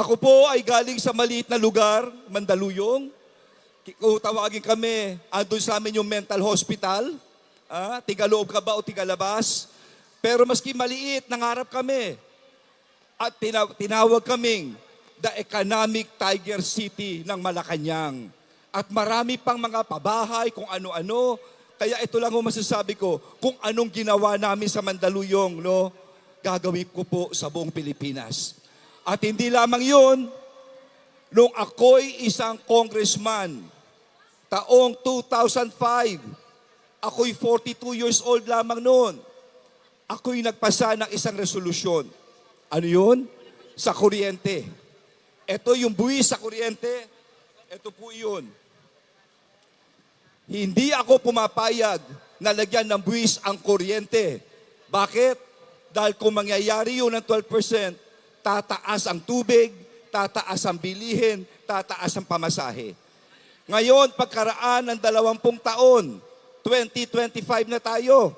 Ako po ay galing sa maliit na lugar, Mandaluyong. Kung tawagin kami, andun sa amin yung mental hospital. Ah, tigaloob ka ba o tigalabas? Pero maski maliit, nangarap kami. At tina- tinawag kaming the economic tiger city ng Malacanang. At marami pang mga pabahay, kung ano-ano. Kaya ito lang ang masasabi ko, kung anong ginawa namin sa Mandaluyong, no, gagawin ko po sa buong Pilipinas. At hindi lamang yun, nung ako'y isang congressman, taong 2005, ako'y 42 years old lamang noon. Ako'y nagpasa ng isang resolusyon. Ano yun? Sa kuryente. Ito yung buwis sa kuryente. Ito po yun. Hindi ako pumapayag na lagyan ng buwis ang kuryente. Bakit? Dahil kung mangyayari yun ng 12%, tataas ang tubig, tataas ang bilihin, tataas ang pamasahe. Ngayon, pagkaraan ng dalawampung taon, 2025 na tayo,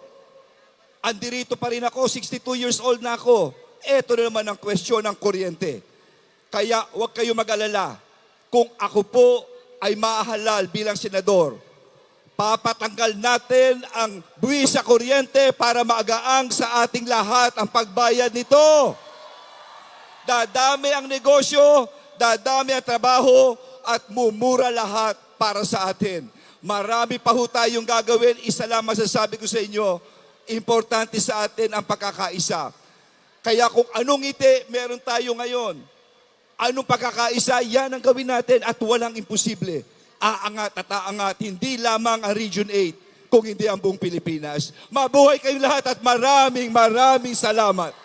andirito pa rin ako, 62 years old na ako. Ito na naman ang kwestiyon ng kuryente. Kaya huwag kayo mag-alala. Kung ako po ay mahalal bilang senador, papatanggal natin ang buwis sa kuryente para maagaang sa ating lahat ang pagbayad nito. Dadami ang negosyo, dadami ang trabaho, at mumura lahat para sa atin. Marami pa ho tayong gagawin. Isa lang masasabi ko sa inyo, importante sa atin ang pagkakaisa. Kaya kung anong ngiti meron tayo ngayon, anong pagkakaisa, yan ang gawin natin at walang imposible. Aangat at aangat, hindi lamang ang Region 8, kung hindi ang buong Pilipinas. Mabuhay kayong lahat at maraming maraming salamat.